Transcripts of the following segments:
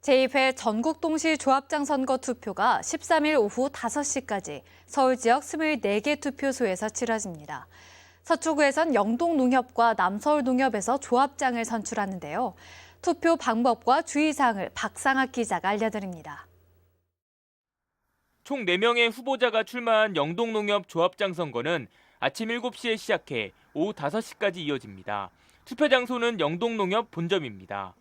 제2회 전국 동시 조합장 선거 투표가 13일 오후 5시까지 서울 지역 24개 투표소에서 치러집니다. 서초구에선 영동농협과 남서울농협에서 조합장을 선출하는데요. 투표 방법과 주의사항을 박상학 기자가 알려드립니다. 총 4명의 후보자가 출마한 영동농협 조합장 선거는 아침 7시에 시작해 오후 5시까지 이어집니다. 투표 장소는 영동농협 본점입니다.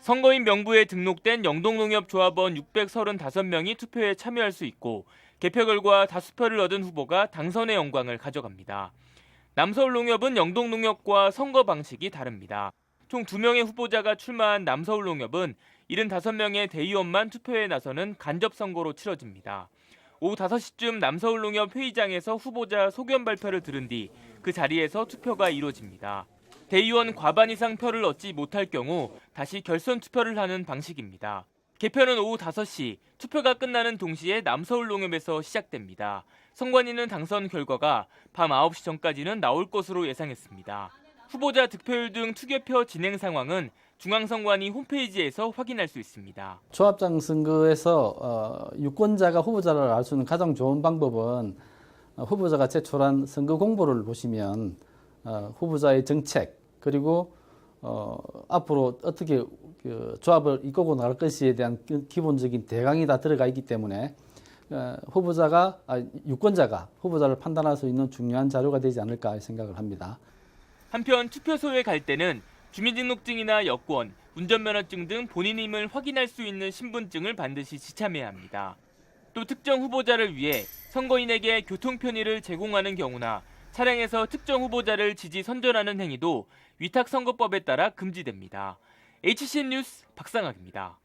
선거인 명부에 등록된 영동농협 조합원 635명이 투표에 참여할 수 있고 개표 결과 다수표를 얻은 후보가 당선의 영광을 가져갑니다. 남서울농협은 영동농협과 선거 방식이 다릅니다. 총 2명의 후보자가 출마한 남서울농협은 75명의 대의원만 투표에 나서는 간접 선거로 치러집니다. 오후 5시쯤 남서울농협 회의장에서 후보자 소견 발표를 들은 뒤 그 자리에서 투표가 이루어집니다. 대의원 과반 이상 표를 얻지 못할 경우 다시 결선 투표를 하는 방식입니다. 개표는 오후 5시, 투표가 끝나는 동시에 남서울 농협에서 시작됩니다. 선관위는 당선 결과가 밤 9시 전까지는 나올 것으로 예상했습니다. 후보자 득표율 등 투개표 진행 상황은 중앙선관위 홈페이지에서 확인할 수 있습니다. 조합장 선거에서 어, 유권자가 후보자를 알 수 있는 가장 좋은 방법은 어, 후보자가 제출한 선거 공보를 보시면 어, 후보자의 정책 그리고 어, 앞으로 어떻게 그 조합을 이끌고 나갈 것에 대한 기- 기본적인 대강이 다 들어가 있기 때문에 어, 후보자가 아, 유권자가 후보자를 판단할 수 있는 중요한 자료가 되지 않을까 생각을 합니다. 한편 투표소에 갈 때는 주민등록증이나 여권, 운전면허증 등 본인임을 확인할 수 있는 신분증을 반드시 지참해야 합니다. 또 특정 후보자를 위해 선거인에게 교통 편의를 제공하는 경우나 차량에서 특정 후보자를 지지 선전하는 행위도 위탁선거법에 따라 금지됩니다. HCN 뉴스 박상학입니다.